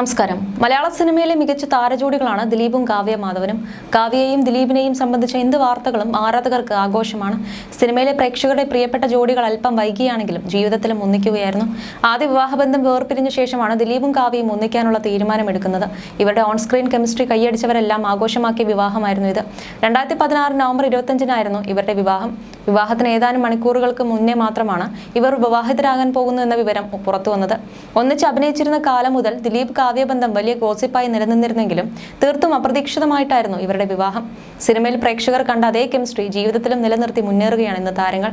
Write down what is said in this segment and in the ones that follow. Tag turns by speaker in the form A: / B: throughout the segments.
A: നമസ്കാരം. മലയാള സിനിമയിലെ മികച്ച താരജോഡികളാണ് ദിലീപും കാവ്യ മാധവനും കാവ്യയെയും ദിലീപിനെയും സംബന്ധിച്ച എന്ത് വാർത്തകളും ആരാധകർക്ക് ആഘോഷമാണ്. സിനിമയിലെ പ്രേക്ഷകരുടെ പ്രിയപ്പെട്ട ജോഡികൾ അല്പം വൈകിയാണെങ്കിലും ജീവിതത്തിലും ഒന്നിക്കുകയായിരുന്നു. ആദ്യ വിവാഹബന്ധം വേർപിരിഞ്ഞ ശേഷമാണ് ദിലീപും കാവ്യയും ഒന്നിക്കാനുള്ള തീരുമാനമെടുക്കുന്നത്. ഇവരുടെ ഓൺ സ്ക്രീൻ കെമിസ്ട്രി കൈയടിച്ചവരെല്ലാം ആഘോഷമാക്കിയ വിവാഹമായിരുന്നു ഇത്. രണ്ടായിരത്തി പതിനാറ് നവംബർ ഇരുപത്തഞ്ചിനായിരുന്നു ഇവരുടെ വിവാഹം. വിവാഹത്തിന് ഏതാനും മണിക്കൂറുകൾക്ക് മുന്നേ മാത്രമാണ് ഇവർ വിവാഹിതരാകാൻ പോകുന്നു എന്ന വിവരം പുറത്തു വന്നത് ഒന്നിച്ച് അഭിനയിച്ചിരുന്ന കാലം മുതൽ ദിലീപ് കാവ്യബന്ധം വലിയ ഗോസിപ്പായി നിലനിന്നിരുന്നെങ്കിലും തീർത്തും അപ്രതീക്ഷിതമായിട്ടായിരുന്നു ഇവരുടെ വിവാഹം. സിനിമയിൽ പ്രേക്ഷകർ കണ്ട അതേ കെമിസ്ട്രി ജീവിതത്തിലും നിലനിർത്തി മുന്നേറുകയാണ് ഇന്ന് താരങ്ങൾ.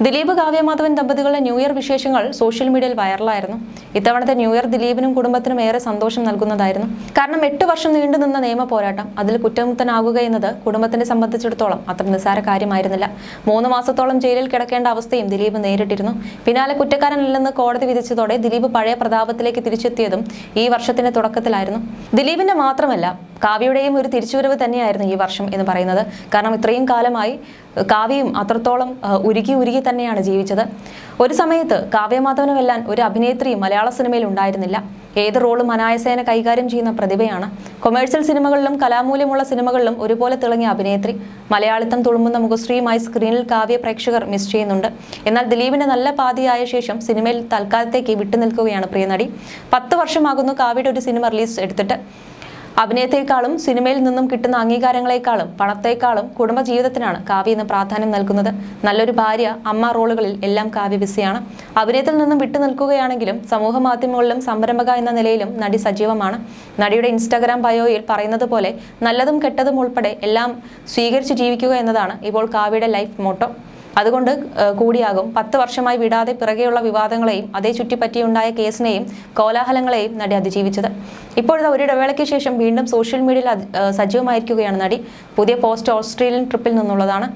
A: ദിലീപ് കാവ്യമാധവൻ ദമ്പതികളുടെ ന്യൂ ഇയർ വിശേഷങ്ങൾ സോഷ്യൽ മീഡിയയിൽ വൈറലായിരുന്നു. ഇത്തവണത്തെ ന്യൂ ഇയർ ദിലീപിനും കുടുംബത്തിനും ഏറെ സന്തോഷം നൽകുന്നതായിരുന്നു. കാരണം എട്ട് വർഷം നീണ്ടുനിന്ന നിയമ പോരാട്ടം അതിൽ കുറ്റമുക്തനാകുക എന്നത് കുടുംബത്തിനെ സംബന്ധിച്ചിടത്തോളം അത്ര നിസ്സാര കാര്യമായിരുന്നില്ല. മൂന്ന് മാസത്തോളം ജയിലിൽ കിടക്കേണ്ട അവസ്ഥയും ദിലീപ് നേരിട്ടിരുന്നു. പിന്നാലെ കുറ്റക്കാരനല്ലെന്ന് കോടതി വിധിച്ചതോടെ ദിലീപ് പഴയ പ്രതാപത്തിലേക്ക് തിരിച്ചെത്തിയതും ഈ വർഷത്തിന്റെ തുടക്കത്തിലായിരുന്നു. ദിലീപിന്റെ മാത്രമല്ല കാവ്യയുടെയും ഒരു തിരിച്ചുവരവ് തന്നെയായിരുന്നു ഈ വർഷം എന്ന് പറയുന്നത്. കാരണം ഇത്രയും കാലമായി കാവ്യയും അത്രത്തോളം ഉരുകി ഉരുകി തന്നെയാണ് ജീവിച്ചത്. ഒരു സമയത്ത് കാവ്യമാധവനുമെല്ലാം ഒരു അഭിനേത്രിയും മലയാള സിനിമയിൽ ഉണ്ടായിരുന്നില്ല. ഏത് റോളും അനായസേന കൈകാര്യം ചെയ്യുന്ന പ്രതിഭയാണ്. കൊമേഴ്സ്യൽ സിനിമകളിലും കലാമൂല്യമുള്ള സിനിമകളിലും ഒരുപോലെ തിളങ്ങിയ അഭിനേത്രി. മലയാളിത്തം തുളുമ്പുന്ന മുഖശ്രീയുമായി സ്ക്രീനിൽ കാവ്യ പ്രേക്ഷകർ മിസ് ചെയ്യുന്നുണ്ട്. എന്നാൽ ദിലീപിന്റെ നല്ല പാതിയായ ശേഷം സിനിമയിൽ തൽക്കാലത്തേക്ക് വിട്ടുനിൽക്കുകയാണ് പ്രിയനടി പത്ത് വർഷമാകുന്നു കാവ്യയുടെ ഒരു സിനിമ റിലീസ് എടുത്തിട്ട്. അഭിനയത്തെക്കാളും സിനിമയിൽ നിന്നും കിട്ടുന്ന അംഗീകാരങ്ങളെക്കാളും പണത്തേക്കാളും കുടുംബജീവിതത്തിനാണ് കാവ്യ ഇന്ന് പ്രാധാന്യം നൽകുന്നത്. നല്ലൊരു ഭാര്യ അമ്മ റോളുകളിൽ എല്ലാം കാവ്യ ബിസിയാണ്. അഭിനയത്തിൽ നിന്നും വിട്ടു നിൽക്കുകയാണെങ്കിലും സമൂഹ മാധ്യമങ്ങളിലും സംരംഭക എന്ന നിലയിലും നടി സജീവമാണ്. നടിയുടെ ഇൻസ്റ്റാഗ്രാം ബയോയിൽ പറയുന്നത് പോലെ നല്ലതും കെട്ടതും ഉൾപ്പെടെ എല്ലാം സ്വീകരിച്ച് ജീവിക്കുക എന്നതാണ് ഇപ്പോൾ കാവ്യയുടെ ലൈഫ് മോട്ടോ. അതുകൊണ്ട് കൂടിയാകും. പത്ത് വർഷമായി വിടാതെ പിറകെയുള്ള വിവാദങ്ങളെയും അതേ ചുറ്റിപ്പറ്റിയുണ്ടായ കേസിനെയും കോലാഹലങ്ങളെയും നടി അതിജീവിച്ചത്. ഇപ്പോഴത്തെ ഒരിടവേളയ്ക്ക് ശേഷം വീണ്ടും സോഷ്യൽ മീഡിയയിൽ സജീവമായിരിക്കുകയാണ് നടി. പുതിയ പോസ്റ്റ് ഓസ്ട്രേലിയൻ ട്രിപ്പിൽ നിന്നുള്ളതാണ്.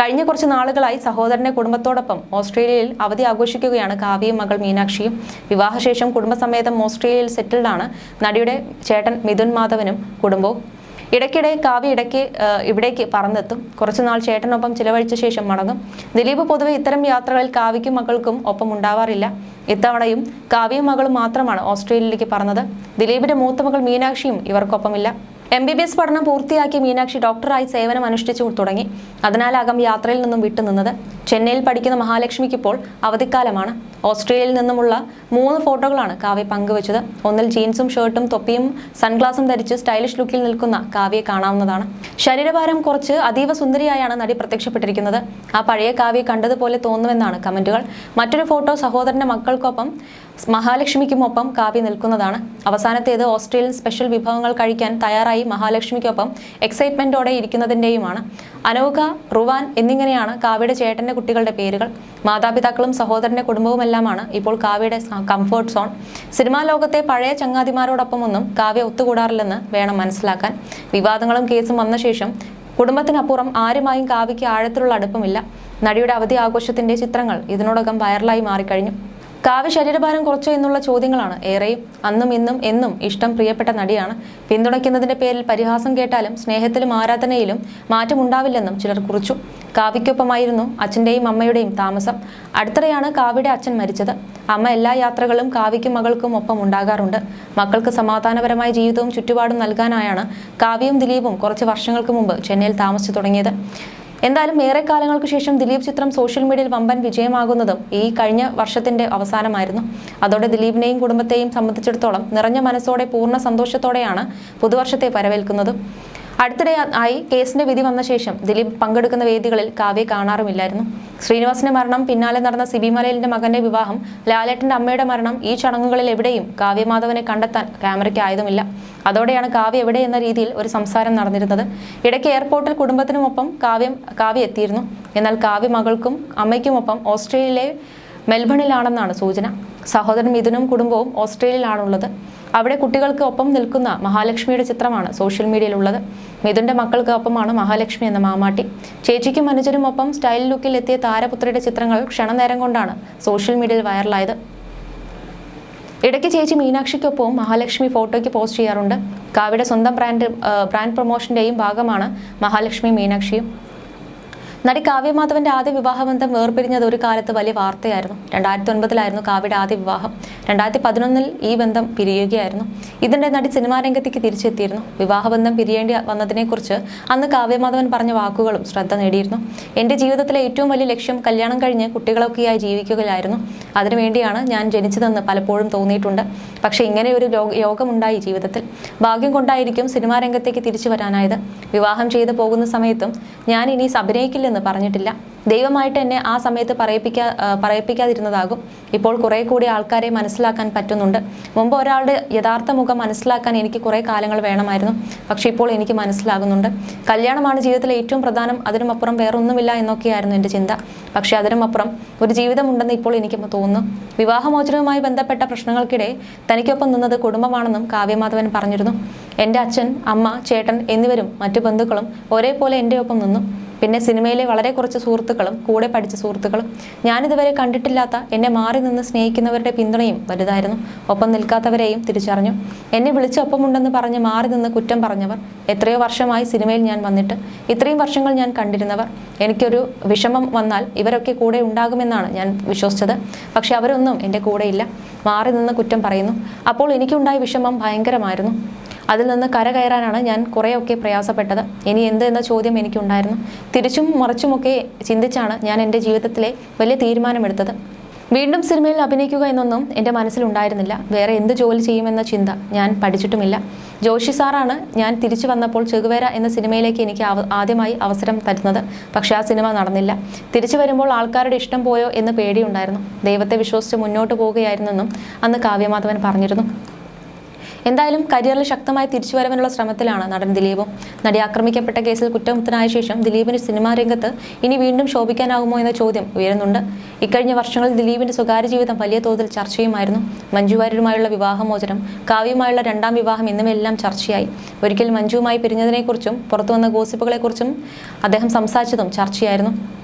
A: കഴിഞ്ഞ കുറച്ച് നാളുകളായി സഹോദരന്റെ കുടുംബത്തോടൊപ്പം ഓസ്ട്രേലിയയിൽ അവധി ആഘോഷിക്കുകയാണ് കാവ്യയും മകൾ മീനാക്ഷിയും. വിവാഹശേഷം കുടുംബസമേതം ഓസ്ട്രേലിയയിൽ സെറ്റിൽഡാണ് നടിയുടെ ചേട്ടൻ മിഥുൻ മാധവനും കുടുംബവും. ഇടയ്ക്കിടെ കാവ്യ ഇടയ്ക്ക് ഇവിടേക്ക് പറന്നെത്തും. കുറച്ചുനാൾ ചേട്ടനൊപ്പം ചിലവഴിച്ച ശേഷം മടങ്ങും. ദിലീപ് പൊതുവെ ഇത്തരം യാത്രകളിൽ കാവ്യയ്ക്കും മകൾക്കും ഒപ്പം ഉണ്ടാവാറില്ല. ഇത്തവണയും കാവ്യയും മകളും മാത്രമാണ് ഓസ്ട്രേലിയയിലേക്ക് പറഞ്ഞത് ദിലീപിന്റെ മൂത്ത മകൾ മീനാക്ഷിയും ഇവർക്കൊപ്പമില്ല. എം ബി ബി എസ് പഠനം പൂർത്തിയാക്കിയ മീനാക്ഷി ഡോക്ടറായി സേവനം അനുഷ്ഠിച്ചു തുടങ്ങി. അതിനാലാകും യാത്രയിൽ നിന്നും വിട്ടുനിന്നത്. ചെന്നൈയിൽ പഠിക്കുന്ന മഹാലക്ഷ്മിക്ക് ഇപ്പോൾ അവധിക്കാലമാണ്. ഓസ്ട്രേലിയയിൽ നിന്നുമുള്ള മൂന്ന് ഫോട്ടോകളാണ് കാവ്യ പങ്കുവച്ചത്. ഒന്നിൽ ജീൻസും ഷർട്ടും തൊപ്പിയും സൺഗ്ലാസും ധരിച്ച് സ്റ്റൈലിഷ് ലുക്കിൽ നിൽക്കുന്ന കാവ്യയെ കാണാവുന്നതാണ്. ശരീരഭാരം കുറച്ച് അതീവ സുന്ദരിയായാണ് നടി പ്രത്യക്ഷപ്പെട്ടിരിക്കുന്നത്. ആ പഴയ കാവ്യ കണ്ടതുപോലെ തോന്നുമെന്നാണ് കമന്റുകൾ. മറ്റൊരു ഫോട്ടോ സഹോദരന്റെ മക്കൾക്കൊപ്പം മഹാലക്ഷ്മിക്കുമൊപ്പം കാവ്യ നിൽക്കുന്നതാണ്. അവസാനത്തേത് ഓസ്ട്രേലിയൻ സ്പെഷ്യൽ വിഭവങ്ങൾ കഴിക്കാൻ തയ്യാറായി മഹാലക്ഷ്മിക്കൊപ്പം എക്സൈറ്റ്മെന്റോടെ ഇരിക്കുന്നതിന്റെയുമാണ്. അനൗക റുവാൻ എന്നിങ്ങനെയാണ് കാവ്യയുടെ ചേട്ടന്റെ കുട്ടികളുടെ പേരുകൾ. മാതാപിതാക്കളും സഹോദരന്റെ കുടുംബവുമെല്ലാമാണ് ഇപ്പോൾ കാവ്യയുടെ കംഫർട്ട് സോൺ സിനിമാ ലോകത്തെ പഴയ ചങ്ങാതിമാരോടൊപ്പം ഒന്നും കാവ്യ ഒത്തുകൂടാറില്ലെന്ന് വേണം മനസ്സിലാക്കാൻ. വിവാദങ്ങളും കേസും വന്ന ശേഷം കുടുംബത്തിനപ്പുറം ആരുമായും കാവ്യയ്ക്ക് ആഴത്തിലുള്ള അടുപ്പമില്ല. നടിയുടെ അവധി ആഘോഷത്തിന്റെ ചിത്രങ്ങൾ ഇതിനോടകം വൈറലായി മാറിക്കഴിഞ്ഞു. കാവ്യ ശരീരഭാരം കുറച്ചോ എന്നുള്ള ചോദ്യങ്ങളാണ് ഏറെയും അന്നും ഇന്നും എന്നും ഇഷ്ടം പ്രിയപ്പെട്ട നടിയാണ്. പിന്തുണയ്ക്കുന്നതിന്റെ പേരിൽ പരിഹാസം കേട്ടാലും സ്നേഹത്തിലും ആരാധനയിലും മാറ്റമുണ്ടാവില്ലെന്നും ചിലർ കുറിച്ചു. കാവ്യയ്ക്കൊപ്പമായിരുന്നു അച്ഛന്റെയും അമ്മയുടെയും താമസം. അടുത്തിടെയാണ് കാവ്യയുടെ അച്ഛൻ മരിച്ചത്. അമ്മ എല്ലാ യാത്രകളും കാവ്യയ്ക്കും മകൾക്കും ഒപ്പം ഉണ്ടാകാറുണ്ട്. മക്കൾക്ക് സമാധാനപരമായ ജീവിതവും ചുറ്റുപാടും നൽകാനായാണ് കാവ്യയും ദിലീപും കുറച്ച് വർഷങ്ങൾക്ക് മുമ്പ് ചെന്നൈയിൽ താമസിച്ചു തുടങ്ങിയത്. എന്തായാലും ഏറെ കാലങ്ങൾക്ക് ശേഷം ദിലീപ് ചിത്രം സോഷ്യൽ മീഡിയയിൽ വമ്പൻ വിജയമാകുന്നതും ഈ കഴിഞ്ഞ വർഷത്തിന്റെ അവസാനമായിരുന്നു. അതോടെ ദിലീപിനെയും കുടുംബത്തെയും സംബന്ധിച്ചിടത്തോളം നിറഞ്ഞ മനസ്സോടെ പൂർണ സന്തോഷത്തോടെയാണ് പുതുവർഷത്തെ വരവേൽക്കുന്നതും. അടുത്തിടെ ആയി കേസിന്റെ വിധി വന്ന ശേഷം ദിലീപ് പങ്കെടുക്കുന്ന വേദികളിൽ കാവ്യ കാണാറുമില്ലായിരുന്നു. ശ്രീനിവാസിന്റെ മരണം പിന്നാലെ നടന്ന സിബിമലയിലിന്റെ മകന്റെ വിവാഹം ലാലേട്ടന്റെ അമ്മയുടെ മരണം ഈ ചടങ്ങുകളിൽ എവിടെയും കാവ്യമാധവനെ കണ്ടെത്താൻ ക്യാമറയ്ക്ക് ആയതുമില്ല. അതോടെയാണ് കാവ്യ എവിടെ എന്ന രീതിയിൽ ഒരു സംസാരം നടന്നിരുന്നത്. ഇടയ്ക്ക് എയർപോർട്ടിൽ കുടുംബത്തിനുമൊപ്പം കാവ്യം കാവ്യ എത്തിയിരുന്നു. എന്നാൽ കാവ്യ മകൾക്കും അമ്മയ്ക്കുമൊപ്പം ഓസ്ട്രേലിയയിലെ മെൽബണിലാണെന്നാണ് സൂചന. സഹോദരൻ മിഥുനും കുടുംബവും ഓസ്ട്രേലിയയിലാണുള്ളത്. അവിടെ കുട്ടികൾക്ക് ഒപ്പം നിൽക്കുന്ന മഹാലക്ഷ്മിയുടെ ചിത്രമാണ് സോഷ്യൽ മീഡിയയിലുള്ളത്. മിഥുന്റെ മക്കൾക്ക് ഒപ്പമാണ് മഹാലക്ഷ്മി എന്ന മാമാട്ടി. ചേച്ചിക്കും അനുജനും ഒപ്പം സ്റ്റൈൽ ലുക്കിൽ എത്തിയ താരപുത്രിയുടെ ചിത്രങ്ങൾ ക്ഷണനേരം കൊണ്ടാണ് സോഷ്യൽ മീഡിയയിൽ വൈറലായത്. ഇടയ്ക്ക് ചേച്ചി മീനാക്ഷിക്കൊപ്പവും മഹാലക്ഷ്മി ഫോട്ടോയ്ക്ക് പോസ്റ്റ് ചെയ്യാറുണ്ട്. കാവ്യയുടെ സ്വന്തം ബ്രാൻഡ് ബ്രാൻഡ് പ്രൊമോഷന്റെയും ഭാഗമാണ് മഹാലക്ഷ്മി മീനാക്ഷിയും. നടി കാവ്യമാധവന്റെ ആദ്യ വിവാഹബന്ധം വേർപിരിഞ്ഞത് ഒരു കാലത്ത് വലിയ വാർത്തയായിരുന്നു. രണ്ടായിരത്തി ഒൻപതിലായിരുന്നു കാവ്യയുടെ ആദ്യ വിവാഹം. രണ്ടായിരത്തി പതിനൊന്നിൽ ഈ ബന്ധം പിരിയുകയായിരുന്നു. ഇതിന്റെ നടി സിനിമാ രംഗത്തേക്ക് തിരിച്ചെത്തിയിരുന്നു. വിവാഹബന്ധം പിരിയേണ്ടി വന്നതിനെക്കുറിച്ച് അന്ന് കാവ്യമാധവൻ പറഞ്ഞ വാക്കുകളും ശ്രദ്ധ നേടിയിരുന്നു. എന്റെ ജീവിതത്തിലെ ഏറ്റവും വലിയ ലക്ഷ്യം കല്യാണം കഴിഞ്ഞ് കുട്ടികളൊക്കെയായി ജീവിക്കുകയായിരുന്നു. അതിനുവേണ്ടിയാണ് ഞാൻ ജനിച്ചതെന്ന് പലപ്പോഴും തോന്നിയിട്ടുണ്ട്. പക്ഷേ ഇങ്ങനെ ഒരു യോഗമുണ്ടായി ജീവിതത്തിൽ. ഭാഗ്യം കൊണ്ടായിരിക്കും സിനിമാ രംഗത്തേക്ക് തിരിച്ചു വരാനായത്. വിവാഹം ചെയ്തു പോകുന്ന സമയത്തും ഞാൻ ഇനി അഭിനയിക്കില്ലെന്ന് പറഞ്ഞിട്ടില്ല. ദൈവമായിട്ട് എന്നെ ആ സമയത്ത് പറയിപ്പിക്കാ പറയിപ്പിക്കാതിരുന്നതാകും. ഇപ്പോൾ കുറെ കൂടി ആൾക്കാരെ മനസ്സിലാക്കാൻ പറ്റുന്നുണ്ട്. മുമ്പ് ഒരാളുടെ യഥാർത്ഥ മുഖം മനസ്സിലാക്കാൻ എനിക്ക് കുറേ കാലങ്ങൾ വേണമായിരുന്നു. പക്ഷേ ഇപ്പോൾ എനിക്ക് മനസ്സിലാകുന്നുണ്ട്. കല്യാണമാണ് ജീവിതത്തിലെ ഏറ്റവും പ്രധാനം. അതിനുമപ്പുറം വേറൊന്നുമില്ല എന്നൊക്കെയായിരുന്നു എന്റെ ചിന്ത. പക്ഷെ അതിനുമപ്പുറം ഒരു ജീവിതമുണ്ടെന്ന് ഇപ്പോൾ എനിക്ക് തോന്നുന്നു. വിവാഹമോചനവുമായി ബന്ധപ്പെട്ട പ്രശ്നങ്ങൾക്കിടെ തനിക്കൊപ്പം നിന്നത് കുടുംബമാണെന്നും കാവ്യമാധവൻ പറഞ്ഞിരുന്നു. എന്റെ അച്ഛൻ അമ്മ ചേട്ടൻ എന്നിവരും മറ്റു ബന്ധുക്കളും ഒരേപോലെ എന്റെ ഒപ്പം നിന്നു. പിന്നെ സിനിമയിലെ വളരെ കുറച്ച് സുഹൃത്തുക്കളും കൂടെ പഠിച്ച സുഹൃത്തുക്കളും ഞാനിതുവരെ കണ്ടിട്ടില്ലാത്ത എന്നെ മാറി നിന്ന് സ്നേഹിക്കുന്നവരുടെ പിന്തുണയും വലുതായിരുന്നു. ഒപ്പം നിൽക്കാത്തവരെയും തിരിച്ചറിഞ്ഞു. എന്നെ വിളിച്ച് ഒപ്പമുണ്ടെന്ന് പറഞ്ഞ് മാറി നിന്ന് കുറ്റം പറഞ്ഞവർ എത്രയോ വർഷമായി സിനിമയിൽ ഞാൻ വന്നിട്ട് ഇത്രയും വർഷങ്ങൾ ഞാൻ കണ്ടിരുന്നവർ. എനിക്കൊരു വിഷമം വന്നാൽ ഇവരൊക്കെ കൂടെ ഉണ്ടാകുമെന്നാണ് ഞാൻ വിശ്വസിച്ചത്. പക്ഷെ അവരൊന്നും എന്റെ കൂടെയില്ല മാറി നിന്ന് കുറ്റം പറയുന്നു. അപ്പോൾ എനിക്കുണ്ടായ വിഷമം ഭയങ്കരമായിരുന്നു. അതിൽ നിന്ന് കര കയറാനാണ് ഞാൻ കുറേയൊക്കെ പ്രയാസപ്പെട്ടത്. ഇനി എന്ത് എന്ന ചോദ്യം എനിക്കുണ്ടായിരുന്നു. തിരിച്ചും മറിച്ചുമൊക്കെ ചിന്തിച്ചാണ് ഞാൻ എന്റെ ജീവിതത്തിലെ വലിയ തീരുമാനമെടുത്തത്. വീണ്ടും സിനിമയിൽ അഭിനയിക്കുക എന്നൊന്നും എന്റെ മനസ്സിലുണ്ടായിരുന്നില്ല വേറെ എന്ത് ജോലി ചെയ്യുമെന്ന ചിന്ത ഞാൻ പഠിച്ചിട്ടുമില്ല. ജോഷി സാറാണ് ഞാൻ തിരിച്ചു വന്നപ്പോൾ ചെകുവേര എന്ന സിനിമയിലേക്ക് എനിക്ക് ആദ്യമായി അവസരം തരുന്നത്. പക്ഷേ ആ സിനിമ നടന്നില്ല. തിരിച്ചു വരുമ്പോൾ ആൾക്കാരുടെ ഇഷ്ടം പോയോ എന്ന് പേടിയുണ്ടായിരുന്നു. ദൈവത്തെ വിശ്വസിച്ച് മുന്നോട്ട് പോവുകയായിരുന്നെന്നും അന്ന് കാവ്യമാധവൻ പറഞ്ഞിരുന്നു. എന്തായാലും കരിയറിൽ ശക്തമായി തിരിച്ചുവരവിനുള്ള ശ്രമത്തിലാണ് നടൻ ദിലീപും. നടി ആക്രമിക്കപ്പെട്ട കേസിൽ കുറ്റമുക്തനായ ശേഷം ദിലീപിന് സിനിമാ രംഗത്ത് ഇനി വീണ്ടും ശോഭിക്കാനാകുമോ എന്ന ചോദ്യം ഉയരുന്നുണ്ട്. ഇക്കഴിഞ്ഞ വർഷങ്ങളിൽ ദിലീപിന്റെ സ്വകാര്യ ജീവിതം വലിയ തോതിൽ ചർച്ചയുമായിരുന്നു മഞ്ജുവാര്യരുമായുള്ള വിവാഹമോചനം കാവ്യമായുള്ള രണ്ടാം വിവാഹം എന്നിവയെല്ലാം ചർച്ചയായി. ഒരിക്കൽ മഞ്ജുവുമായി പിരിഞ്ഞതിനെക്കുറിച്ചും പുറത്തുവന്ന ഗോസിപ്പുകളെക്കുറിച്ചും അദ്ദേഹം സംസാരിച്ചതും ചർച്ചയായിരുന്നു.